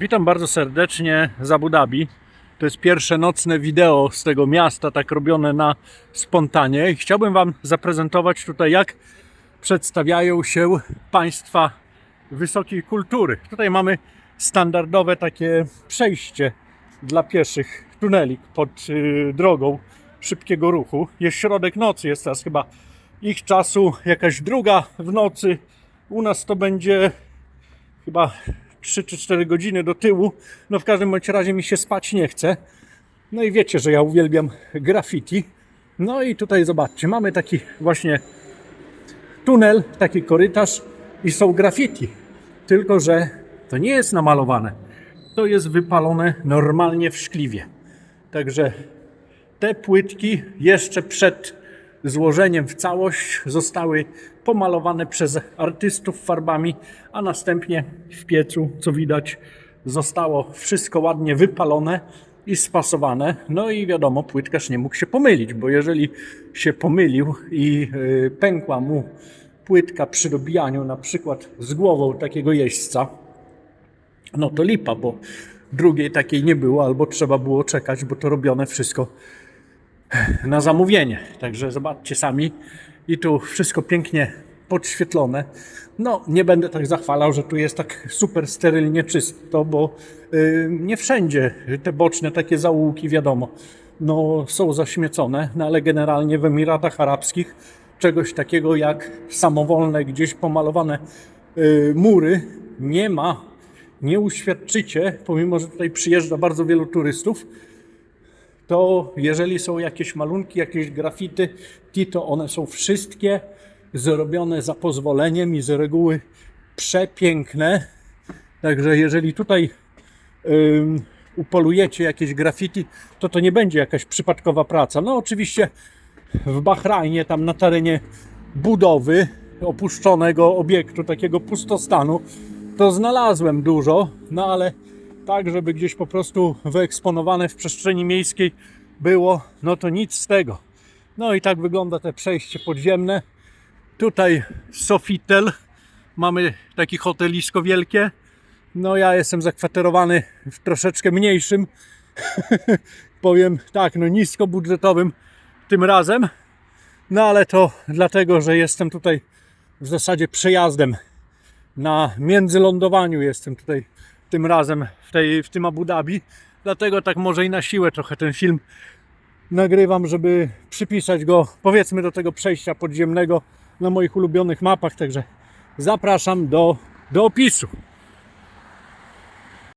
Witam bardzo serdecznie z Abu Dhabi. To jest pierwsze nocne wideo z tego miasta, tak robione na spontanie. Chciałbym Wam zaprezentować tutaj, jak przedstawiają się państwa wysokiej kultury. Tutaj mamy standardowe takie przejście dla pieszych, tunelik pod y, drogą szybkiego ruchu. Jest środek nocy, jest teraz chyba ich czasu jakaś druga w nocy. U nas to będzie chyba 3 czy 4 godziny do tyłu. No w każdym bądź razie mi się spać nie chce. No i wiecie, że ja uwielbiam graffiti. No i tutaj zobaczcie, mamy taki właśnie tunel, taki korytarz i są graffiti. Tylko, że to nie jest namalowane. To jest wypalone normalnie w szkliwie. Także te płytki jeszcze przed złożeniem w całość zostały pomalowane przez artystów farbami, a następnie w piecu, co widać, zostało wszystko ładnie wypalone i spasowane. No i wiadomo, płytkarz nie mógł się pomylić, bo jeżeli się pomylił i y, pękła mu płytka przy dobijaniu, na przykład z głową takiego jeźdźca, no to lipa, bo drugiej takiej nie było, albo trzeba było czekać, bo to robione wszystko na zamówienie. Także zobaczcie sami. I tu wszystko pięknie podświetlone. No, nie będę tak zachwalał, że tu jest tak super sterylnie czysto, bo y, nie wszędzie te boczne takie zaułki, wiadomo, no, są zaśmiecone, no, ale generalnie w Emiratach Arabskich czegoś takiego jak samowolne, gdzieś pomalowane y, mury nie ma. Nie uświadczycie, pomimo że tutaj przyjeżdża bardzo wielu turystów, to jeżeli są jakieś malunki, jakieś grafity, to one są wszystkie zrobione za pozwoleniem i z reguły przepiękne. Także jeżeli tutaj ym, upolujecie jakieś graffiti, to to nie będzie jakaś przypadkowa praca. No oczywiście w Bahrajnie, tam na terenie budowy opuszczonego obiektu, takiego pustostanu, to znalazłem dużo, no ale tak, żeby gdzieś po prostu wyeksponowane w przestrzeni miejskiej było, no to nic z tego. No i tak wygląda te przejście podziemne. Tutaj Sofitel, mamy takie hotelisko wielkie. No ja jestem zakwaterowany w troszeczkę mniejszym, powiem tak, no niskobudżetowym tym razem. No ale to dlatego, że jestem tutaj w zasadzie przejazdem na międzylądowaniu jestem tutaj tym razem w, tej, w tym Abu Dhabi. Dlatego tak może i na siłę trochę ten film nagrywam, żeby przypisać go powiedzmy do tego przejścia podziemnego na moich ulubionych mapach. Także zapraszam do, do opisu.